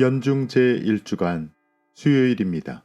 연중 제1주간 수요일입니다.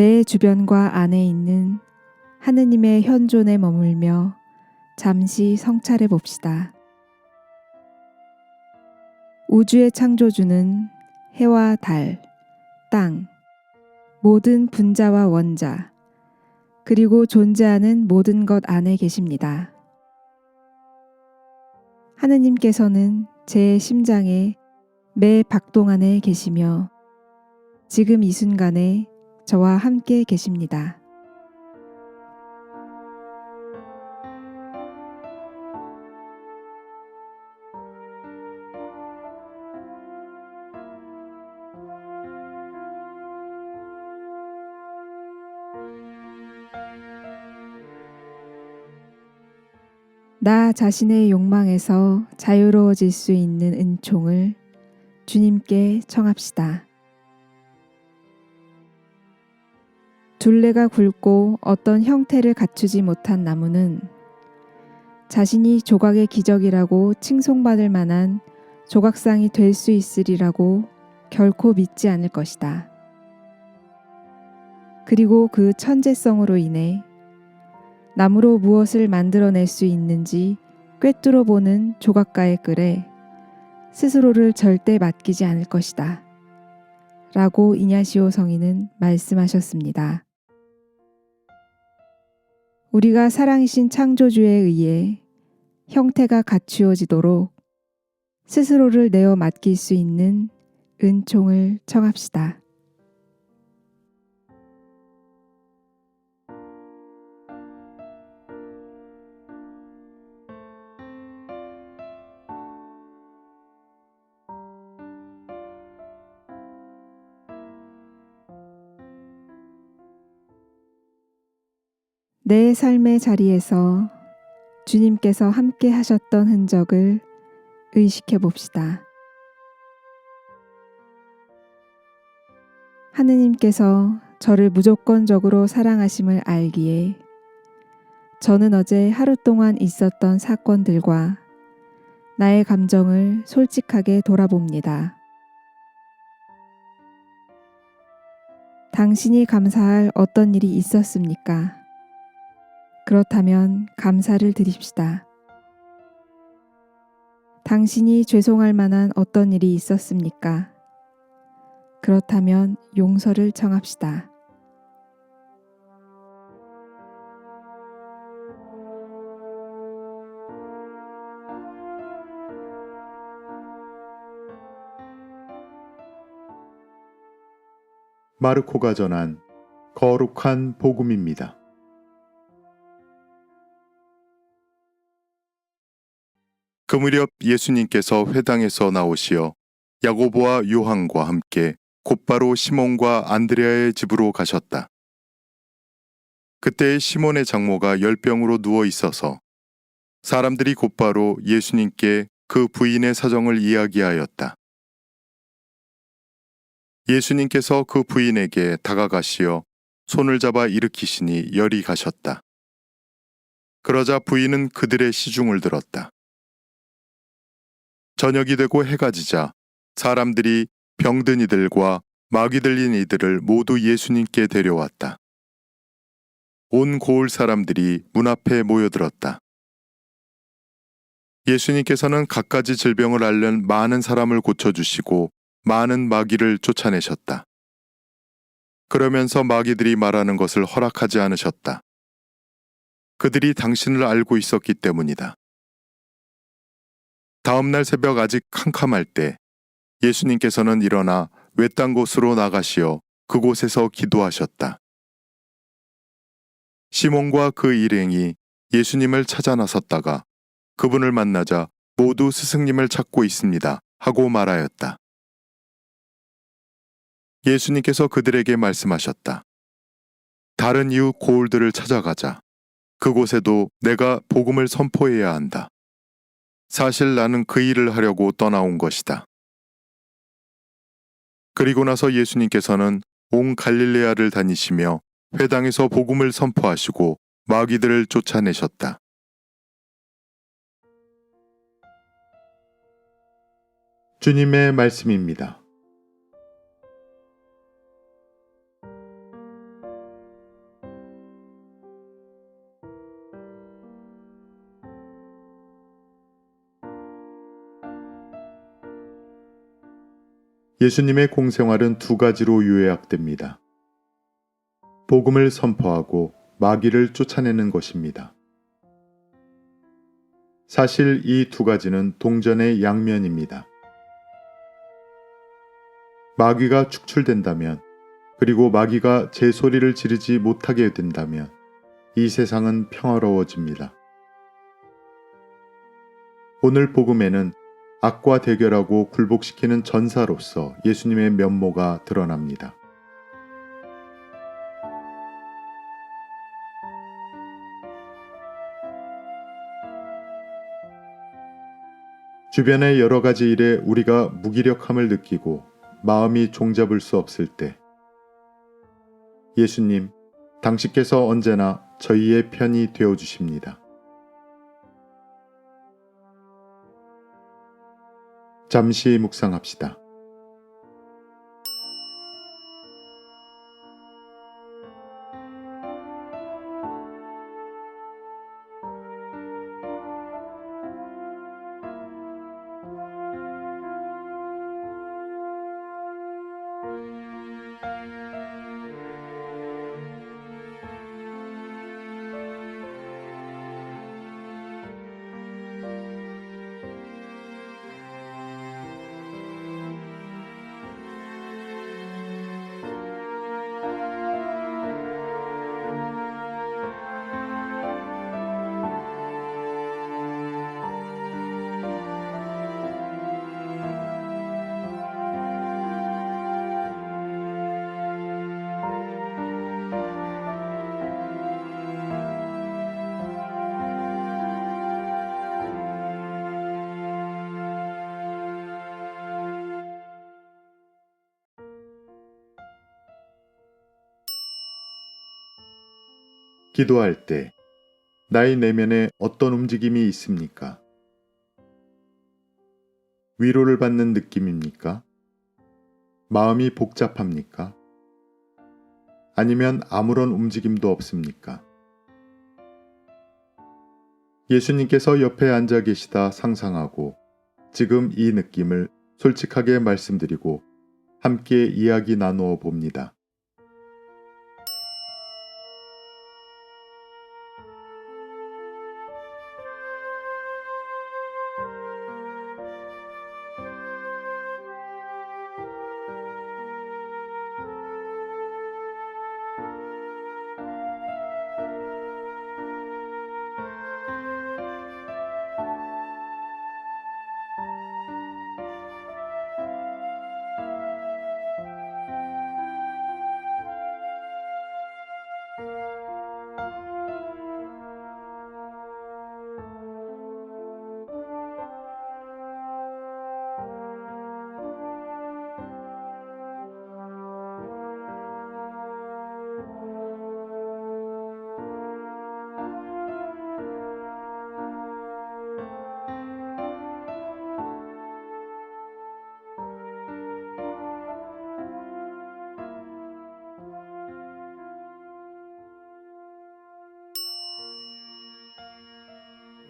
내 주변과 안에 있는 하느님의 현존에 머물며 잠시 성찰해 봅시다. 우주의 창조주는 해와 달, 땅, 모든 분자와 원자, 그리고 존재하는 모든 것 안에 계십니다. 하느님께서는 제 심장의 매 박동 안에 계시며 지금 이 순간에 저와 함께 계십니다. 나 자신의 욕망에서 자유로워질 수 있는 은총을 주님께 청합시다. 둘레가 굵고 어떤 형태를 갖추지 못한 나무는 자신이 조각의 기적이라고 칭송받을 만한 조각상이 될 수 있으리라고 결코 믿지 않을 것이다. 그리고 그 천재성으로 인해 나무로 무엇을 만들어낼 수 있는지 꿰뚫어 보는 조각가의 글에 스스로를 절대 맡기지 않을 것이다. 라고 이냐시오 성인은 말씀하셨습니다. 우리가 사랑이신 창조주에 의해 형태가 갖추어지도록 스스로를 내어 맡길 수 있는 은총을 청합시다. 내 삶의 자리에서 주님께서 함께 하셨던 흔적을 의식해 봅시다. 하느님께서 저를 무조건적으로 사랑하심을 알기에 저는 어제 하루 동안 있었던 사건들과 나의 감정을 솔직하게 돌아봅니다. 당신이 감사할 어떤 일이 있었습니까? 그렇다면 감사를 드립시다. 당신이 죄송할 만한 어떤 일이 있었습니까? 그렇다면 용서를 청합시다. 마르코가 전한 거룩한 복음입니다. 그 무렵 예수님께서 회당에서 나오시어 야고보와 요한과 함께 곧바로 시몬과 안드레아의 집으로 가셨다. 그때 시몬의 장모가 열병으로 누워 있어서 사람들이 곧바로 예수님께 그 부인의 사정을 이야기하였다. 예수님께서 그 부인에게 다가가시어 손을 잡아 일으키시니 열이 가셨다. 그러자 부인은 그들의 시중을 들었다. 저녁이 되고 해가 지자 사람들이 병든 이들과 마귀 들린 이들을 모두 예수님께 데려왔다. 온 고을 사람들이 문 앞에 모여들었다. 예수님께서는 갖가지 질병을 앓는 많은 사람을 고쳐주시고 많은 마귀를 쫓아내셨다. 그러면서 마귀들이 말하는 것을 허락하지 않으셨다. 그들이 당신을 알고 있었기 때문이다. 다음날 새벽 아직 캄캄할 때 예수님께서는 일어나 외딴 곳으로 나가시어 그곳에서 기도하셨다. 시몬과 그 일행이 예수님을 찾아 나섰다가 그분을 만나자 모두 스승님을 찾고 있습니다 하고 말하였다. 예수님께서 그들에게 말씀하셨다. 다른 이웃 고울들을 찾아가자. 그곳에도 내가 복음을 선포해야 한다. 사실 나는 그 일을 하려고 떠나온 것이다. 그리고 나서 예수님께서는 온 갈릴레아를 다니시며 회당에서 복음을 선포하시고 마귀들을 쫓아내셨다. 주님의 말씀입니다. 예수님의 공생활은 두 가지로 요약됩니다. 복음을 선포하고 마귀를 쫓아내는 것입니다. 사실 이 두 가지는 동전의 양면입니다. 마귀가 축출된다면, 그리고 마귀가 제 소리를 지르지 못하게 된다면, 이 세상은 평화로워집니다. 오늘 복음에는 악과 대결하고 굴복시키는 전사로서 예수님의 면모가 드러납니다. 주변의 여러 가지 일에 우리가 무기력함을 느끼고 마음이 종잡을 수 없을 때 예수님, 당신께서 언제나 저희의 편이 되어 주십니다. 잠시 묵상합시다. 기도할 때 나의 내면에 어떤 움직임이 있습니까? 위로를 받는 느낌입니까? 마음이 복잡합니까? 아니면 아무런 움직임도 없습니까? 예수님께서 옆에 앉아 계시다 상상하고 지금 이 느낌을 솔직하게 말씀드리고 함께 이야기 나누어 봅니다.